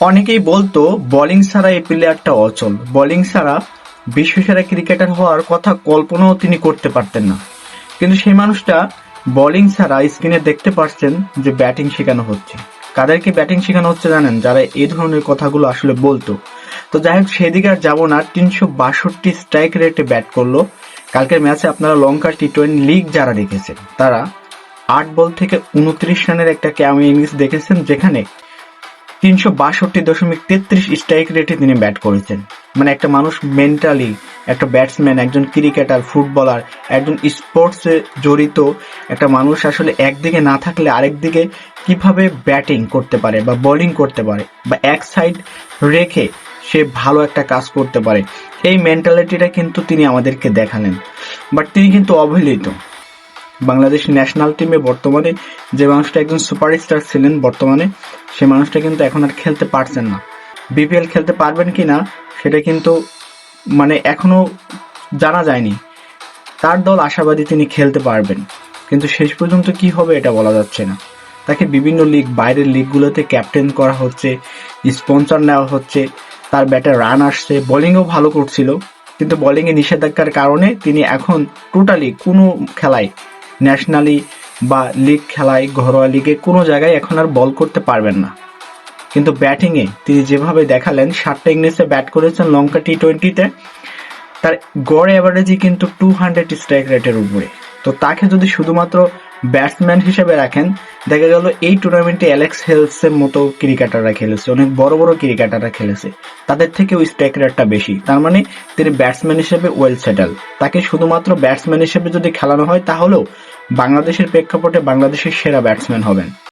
অনেকেই বলতো, বোলিং ছাড়া এই প্লেয়ারটা অচল। বোলিং ছাড়া বিশ্বসেরা ক্রিকেটার হওয়ার কথা কল্পনাও তিনি করতে পারতেন না। কিন্তু সেই মানুষটা বোলিং ছাড়া স্ক্রিনে দেখতে পাচ্ছেন যে ব্যাটিং শেখানো হচ্ছে। কাদেরকে ব্যাটিং শেখানো হচ্ছে জানেন? যারা এই ধরনের কথাগুলো আসলে বলতো। তো যাই হোক, সেদিকে আর যাব না। তিনশো বাষট্টি স্ট্রাইক রেটে ব্যাট করল। কালকের ম্যাচে আপনারা লঙ্কা টি টোয়েন্টি লিগ যারা দেখেছেন, তারা আট বল থেকে উনত্রিশ রানের একটা ক্যামি ইনিংস দেখেছেন, যেখানে তিনশো বাষট্টি দশমিক তেত্রিশ স্ট্রাইক রেটে তিনি ব্যাট করেছেন। মানে একটা মানুষ মেন্টালি একটা ব্যাটসম্যান একজন ক্রিকেটার ফুটবলার একজন স্পোর্টসে জড়িত, একটা মানুষ আসলে একদিকে না থাকলে আরেকদিকে কীভাবে ব্যাটিং করতে পারে বা বোলিং করতে পারে বা এক সাইড রেখে সে ভালো একটা কাজ করতে পারে, এই মেন্টালিটিটা কিন্তু তিনি আমাদেরকে দেখালেন। বাট তিনি কিন্তু অবহেলিত। বাংলাদেশ ন্যাশনাল টিমে বর্তমানে যে মানুষটা একজন সুপারস্টার ছিলেন বর্তমানে, সে মানুষটা কিন্তু এখন আর খেলতে পারছেন না। বিপিএল খেলতে পারবেন কি না সেটা কিন্তু মানে এখনও জানা যায়নি। তার দল আশাবাদী তিনি খেলতে পারবেন। কিন্তু শেষ পর্যন্ত কি হবে এটা বলা যাচ্ছে না। তাকে বিভিন্ন লিগ বাইরের লিগগুলোতে ক্যাপ্টেন করা হচ্ছে স্পন্সর নেওয়া হচ্ছে, তার ব্যাটে রান আসছে বোলিংও ভালো করছিল। কিন্তু বোলিংয়ে নিষেধাজ্ঞার কারণে তিনি এখন টোটালি কোনো খেলায় ন্যাশনালি বা লিগ খেলায়, ঘরোয়া লিগে কোনো জায়গায় এখন আর বল করতে পারবেন না। কিন্তু ব্যাটিংয়ে তিনি যেভাবে দেখালেন, সাতটা ইংলিশে ব্যাট করেছেন লঙ্কা টি টোয়েন্টিতে তার গড় অ্যাভারেজই কিন্তু টু হান্ড্রেড স্ট্রাইক রেটের উপরে। তো তাকে যদি শুধুমাত্র ব্যাটসম্যান হিসেবে রাখেন। দেখা গেল এই টুর্নামেন্টে অ্যালেক্স হেলসের মতো ক্রিকেটাররা খেলেছে, অনেক বড় বড় ক্রিকেটাররা খেলেছে। তাদের থেকেও স্ট্রাইক রেটটা বেশি। তার মানে তিনি ব্যাটসম্যান হিসেবে ওয়েল সেটেল। তাকে শুধুমাত্র ব্যাটসম্যান হিসেবে যদি খেলানো হয়, তাহলেও বাংলাদেশের প্রেক্ষাপটে বাংলাদেশের সেরা ব্যাটসম্যান হবেন।